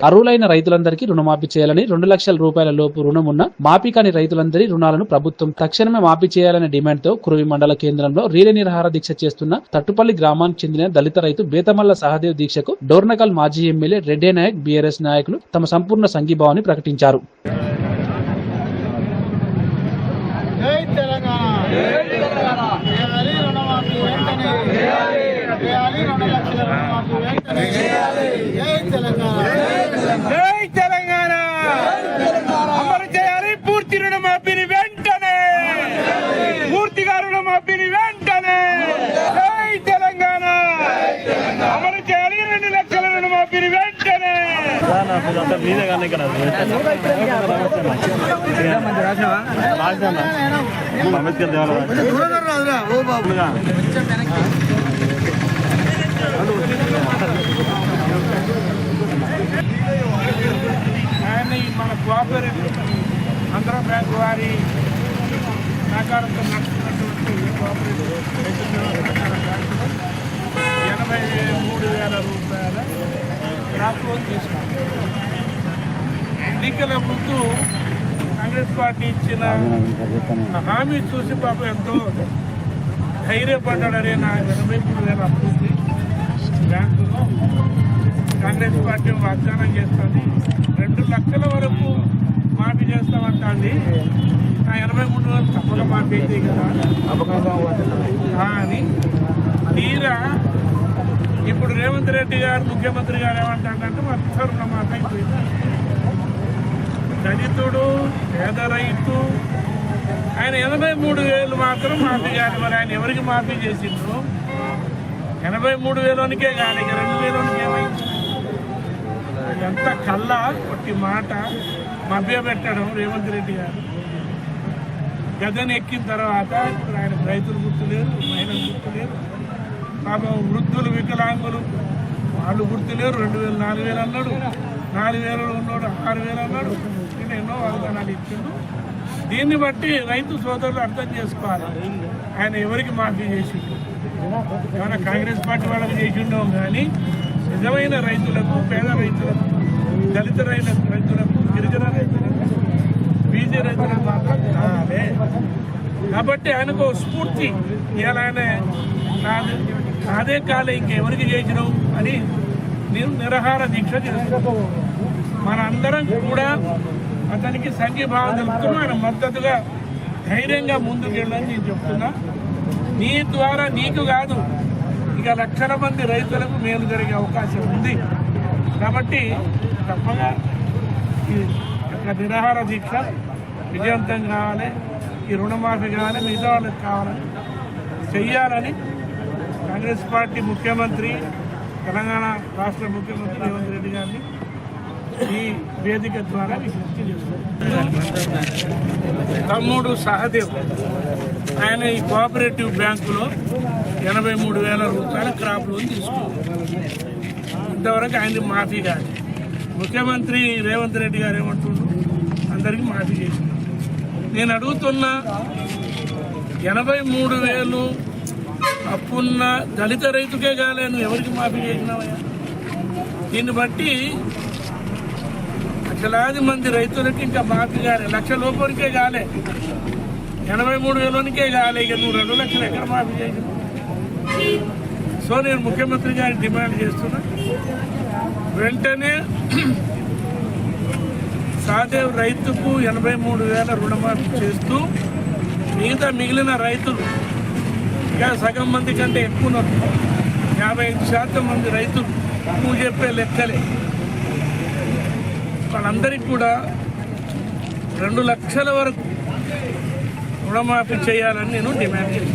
అర్హులైన రైతులందరికీ రుణమాఫీ చేయాలని రెండు లక్షల రూపాయల లోపు రుణం ఉన్న మాఫీ కాని రైతులందరి రుణాలను ప్రభుత్వం తక్షణమే మాఫీ చేయాలనే డిమాండ్తో కురువి మండల కేంద్రంలో రీలే నిరహార దీక్ష చేస్తున్న తట్టుపల్లి గ్రామానికి చెందిన దళిత రైతు బేతమల్ల సహదేవ్ దీక్షకు డోర్నకల్ మాజీ ఎమ్మెల్యే రెడ్డే నాయక్ బీఆర్ఎస్ నాయకులు తమ సంపూర్ణ సంఘీభావాన్ని ప్రకటించారు. చేయాలి రుణమాఫీ వెంటనే చేయాలి రెండు లక్షల రుణమాఫీ వెంటనే జై తెలంగాణ జై తెలంగాణ అమలు చేయాలి పూర్తి రుణమాఫీని వెంటనే పూర్తిగా రుణమాఫీని వెంటనే జై తెలంగాణ అమలు చేయాలి రెండు లక్షల రుణమాఫీని వెంటనే ఆయన ఈ మన కోఆపరేటివ్ ఆంధ్ర బ్యాంక్ వారి సహకారంతో నడుస్తున్నటువంటి కోఆపరేటివ్ ఎనభై మూడు వేల లోన్ తీసుకున్నాం ఎన్నికల ముందు కాంగ్రెస్ పార్టీ ఇచ్చిన హామీ చూసి పాపం ఎంతో ధైర్యపడ్డాడనే నా ఎనభై మూడు వేల అప్పు ఉంది బ్యాంకులో కాంగ్రెస్ పార్టీ వాగ్దానం చేస్తుంది. రెండు లక్షల వరకు మాఫీ చేస్తామంటుంది ఆ ఎనభై మూడు వేలు తప్పక మాఫీ అయితే కదా. కానీ తీరా ఇప్పుడు రేవంత్ రెడ్డి గారు ముఖ్యమంత్రి గారు ఏమంటాడంటే మొత్తం రుణమాఫీ అయిపోయింది. దళితుడు పేద రైతు ఆయన ఎనభై మూడు వేలు మాత్రం మాఫీ కాదు మరి ఆయన ఎవరికి మాఫీ చేసిండ్రు? ఎనభై మూడు వేలోనికే కానీ ఇక రెండు వేలోనికి ఏమైంది? ఎంత కళ్ళ కొట్టి మాట మభ్యపెట్టడం రేవంత్ రెడ్డి గారు. గదను ఎక్కిన తర్వాత ఇప్పుడు ఆయన రైతులు గుర్తులేరు మహిళలు గుర్తులేరు పాపం వృద్ధులు వికలాంగులు వాళ్ళు గుర్తులేరు రెండు వేలు నాలుగు వేలు అన్నాడు. నాలుగు వేలు ఉన్నాడు ఆరు వేలు అన్నాడు. నేను ఎన్నో వాగ్దానాలు ఇచ్చిండు. దీన్ని బట్టి రైతు సోదరులు అర్థం చేసుకోవాలి. ఆయన ఎవరికి మాఫీ చేసిండు? ఏమైనా కాంగ్రెస్ పార్టీ వాళ్ళకి చేసిండో కానీ నిజమైన రైతులకు పేద రైతులకు దళిత రైతు రైతులకు గిరిజన రైతులకు బీజీ రైతులకు మాత్రం కావాలి కాబట్టి ఆయనకు స్ఫూర్తి. ఇవాళ ఆయన నాది అదే కాలే ఇంకెవరికి చేసినావు అని నేను నిరహార దీక్ష చేస్తున్నాను మనందరం కూడా అతనికి సంఘీభావం తెలుపుతున్నాం ఆయన మద్దతుగా ధైర్యంగా ముందుకెళ్ళని నేను చెప్తున్నా. నీ ద్వారా నీకు కాదు ఇక లక్షల మంది రైతులకు మేలు జరిగే అవకాశం ఉంది. కాబట్టి తప్పగా ఈ యొక్క నిరాహార దీక్ష విజయవంతం కావాలి ఈ రుణమాఫీ కావాలి మిగతా వాళ్ళకి కావాలని చెయ్యాలని కాంగ్రెస్ పార్టీ ముఖ్యమంత్రి తెలంగాణ రాష్ట్ర ముఖ్యమంత్రి రేవంత్ రెడ్డి గారిని ఈ వేదిక ద్వారా విజ్ఞప్తి చేస్తున్నారు. తమ్ముడు సహదేవ్ ఆయన ఈ కోఆపరేటివ్ బ్యాంకులో ఎనభై మూడు వేల రూపాయల క్రాప్ లోన్ తీసుకున్నారు. ఇంతవరకు ఆయన మాఫీ కాదు. ముఖ్యమంత్రి రేవంత్ రెడ్డి గారు ఏమంటున్నారు? అందరికీ మాఫీ చేసినారు నేను అడుగుతున్న ఎనభై మూడు వేలు అప్పున్న దళిత రైతుకే కాలే నువ్వు ఎవరికి మాఫీ చేసినావయ్యా? దీన్ని బట్టి లక్షలాది మంది రైతులకి ఇంకా మాఫీ కాలే లక్ష లోపలికే కాలే. ఎనభై మూడు వేలనికే కాలే ఇక నువ్వు రెండు లక్షలు ఎక్కడ మాఫీ చేసి సో నేను ముఖ్యమంత్రి గారికి డిమాండ్ చేస్తున్నా. వెంటనే సాదేవ్ రైతుకు ఎనభై మూడు వేల రుణమాఫీ చేస్తూ మిగతా మిగిలిన రైతులు ఇంకా సగం మంది కంటే ఎక్కువ ఉన్నారు. యాభై ఐదు శాతం మంది రైతులు నువ్వు చెప్పే లెక్కలే. వాళ్ళందరికీ కూడా రెండు లక్షల వరకు రుణమాఫీ చేయాలని నేను డిమాండ్ చేశాను